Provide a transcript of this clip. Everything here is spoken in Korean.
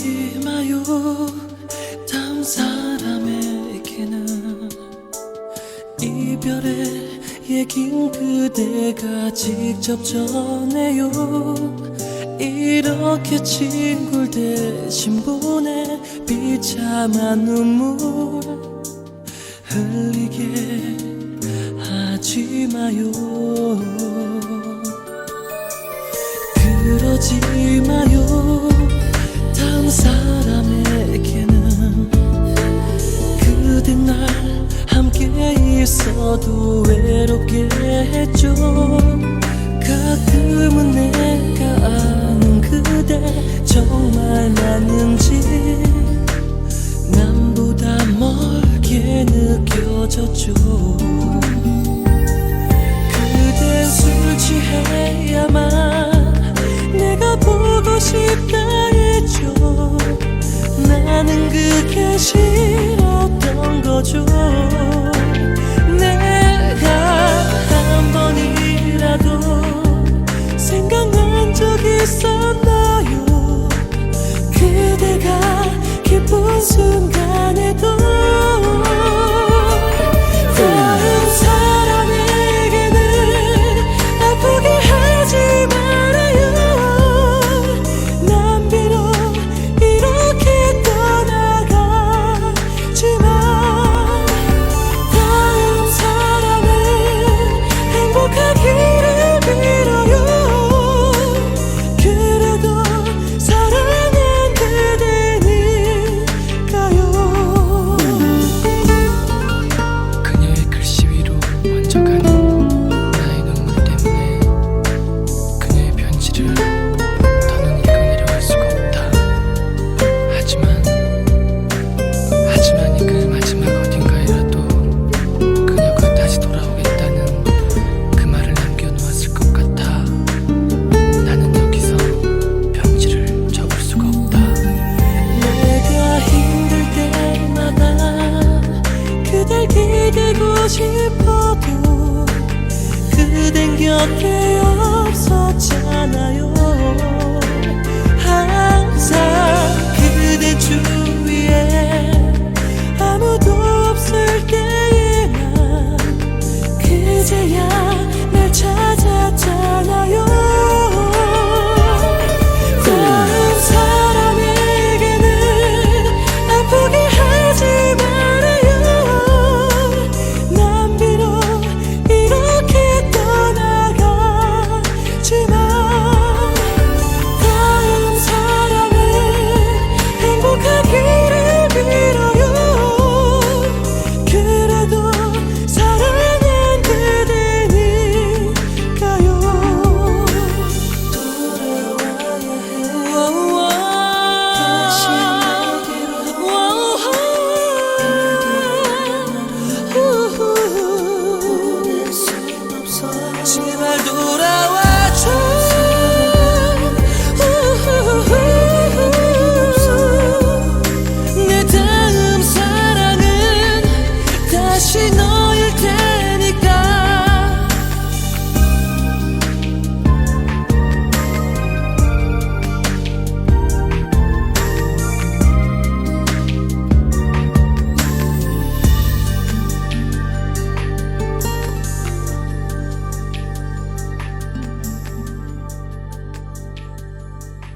잊지 마요. 다음 사람에게는 이별의 얘긴 그대가 직접 전해요. 이렇게 친구 대신 보내 비참한 눈물 흘리게 하지 마요. 그러지 마요. 사람에게는 그대 날 함께 있어도 외롭게 했죠 가끔은 내가 아는 그대 정말 맞는지 남보다 멀게 느껴졌죠 기 기대고 싶어도 그댄 곁에 없었잖아요